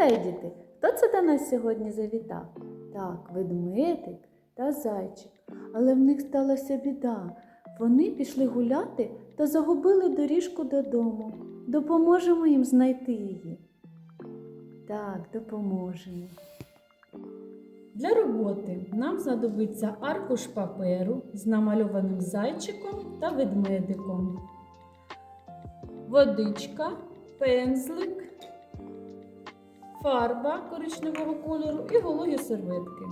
Пам'ятаєте, діти, хто це до нас сьогодні завітав? Так, ведмедик та зайчик. Але в них сталася біда. Вони пішли гуляти та загубили доріжку додому. Допоможемо їм знайти її. Так, допоможемо. Для роботи нам знадобиться аркуш паперу з намальованим зайчиком та ведмедиком, водичка, пензлик, фарба коричневого кольору і вологі серветки.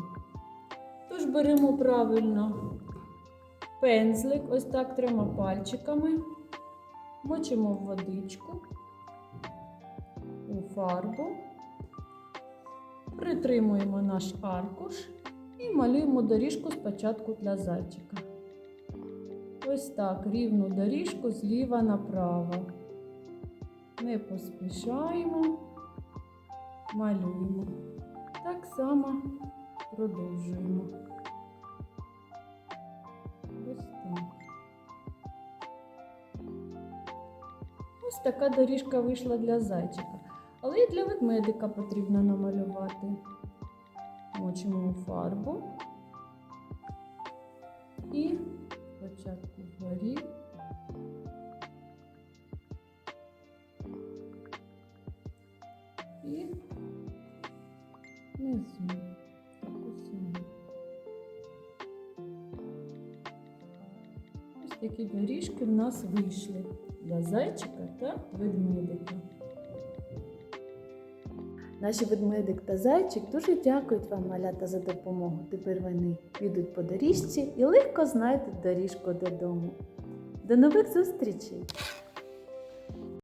Тож беремо правильно пензлик, ось так трьома пальчиками, мочимо в водичку, у фарбу. Притримуємо наш аркуш і малюємо доріжку спочатку для зайчика. Ось так, рівну доріжку зліва направо. Не поспішаємо, малюємо. Так само продовжуємо. Ось так. Ось така доріжка вийшла для зайчика. Але і для ведмедика потрібно намалювати. Мочимо фарбу і спочатку вгорі. І внизу. Ось такі доріжки в нас вийшли для зайчика та ведмедика. Наші ведмедик та зайчик дуже дякують вам, малята, за допомогу. Тепер вони підуть по доріжці і легко знайдуть доріжку додому. До нових зустрічей!